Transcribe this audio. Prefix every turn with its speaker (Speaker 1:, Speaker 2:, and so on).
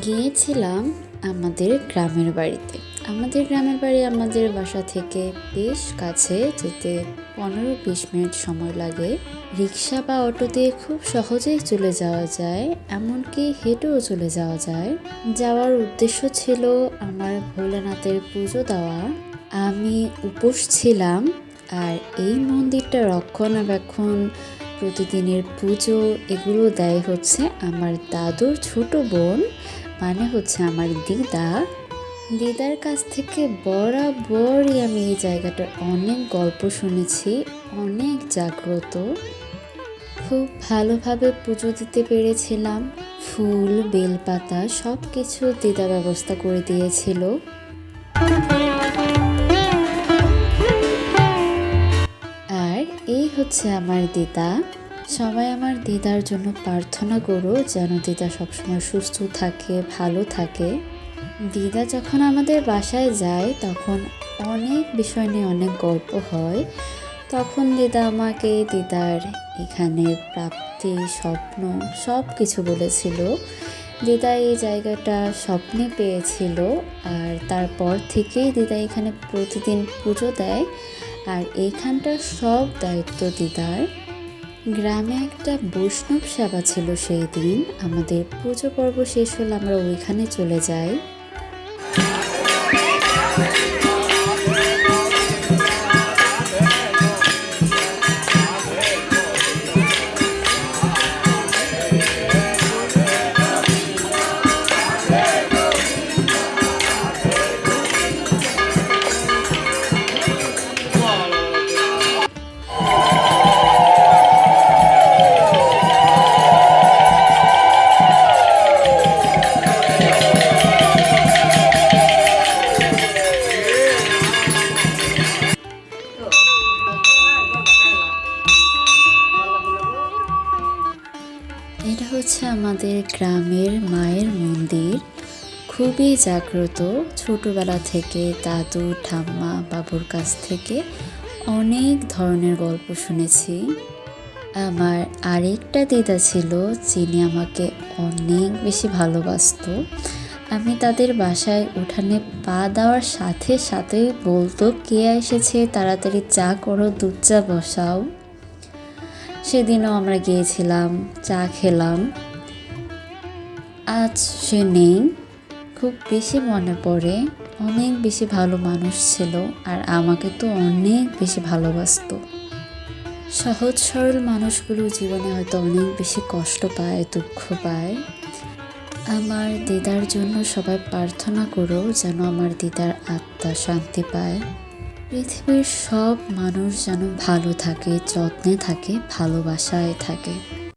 Speaker 1: গিয়েছিলাম আমাদের গ্রামের বাড়িতে। আমাদের গ্রামের বাড়ি আমাদের বাসা থেকে বেশ কাছে যেতে পনেরো বিশ মিনিট সময় লাগে। রিক্সা বা অটো দিয়ে খুব সহজেই চলে যাওয়া যায়, এমনকি হেঁটেও চলে যাওয়া যায়। যাওয়ার উদ্দেশ্য ছিল আমার ভোলানাথের পুজো দেওয়া। আমি উপোস ছিলাম আর এই মন্দিরটা রক্ষণাবেক্ষণ, প্রতিদিনের পুজো, এগুলো দেয় হচ্ছে আমার দাদুর ছোট বোন। মানে হচ্ছে আমার দিদা। দিদার কাছ থেকে বরাবরই আমি এই জায়গাটার অনেক গল্প শুনেছি, অনেক জাগ্রত। খুব ভালোভাবে পুজো দিতে পেরেছিলাম, ফুল, বেলপাতা সব কিছু দিদা ব্যবস্থা করে দিয়েছিল। আর এই হচ্ছে আমার দিদা। সবাই আমার দিদার জন্য প্রার্থনা করো যেন দিদা সবসময় সুস্থ থাকে, ভালো থাকে। দিদা যখন আমাদের বাসায় যায়, তখন অনেক বিষয় নিয়ে অনেক গল্প হয়। তখন দিদা আমাকে দিদার এখানে প্রাপ্তি, স্বপ্ন সব কিছু বলেছিল। দিদা এই জায়গাটা স্বপ্নে পেয়েছিল আর তারপর থেকেই দিদা এখানে প্রতিদিন পুজো দেয়। আর এইখানটার সব দায়িত্ব দিদার। গ্রামে একটা বৈষ্ণব সেবা ছিল সেই দিন। আমাদের পুজো পর্ব শেষ হলে আমরা ওইখানে চলে যাই। এটা হচ্ছে আমাদের গ্রামের মায়ের মন্দির। খুবই জাগ্রত। ছোটবেলা থেকে দাদু, ঠাম্মা, বাবুর কাছ থেকে অনেক ধরনের গল্প শুনেছি। আমার আরেকটা দিদা ছিল, যিনি আমাকে অনেক বেশি ভালোবাসতো। আমি তাদের বাসায় উঠানে পা দেওয়ার সাথে সাথে বলতো, কে এসেছে? তাড়াতাড়ি চা করো, দুধ চা বসাও। সেদিনও আমরা গিয়েছিলাম, চা খেলাম। আজ সে নেই। খুব বেশি মনে পড়ে, অনেক বেশি ভালো মানুষ ছিল আর আমাকে তো অনেক বেশি ভালোবাসতো। সহজ সরল মানুষগুলো জীবনে হয়তো অনেক বেশি কষ্ট পায়, দুঃখ পায়। আমার দিদার জন্য সবাই প্রার্থনা করো যেন আমার দিদার আত্মা শান্তি পায়। পৃথিবীর সব মানুষ যেন ভালো থাকে যত্নে থাকে ভালোবাসায় থাকে।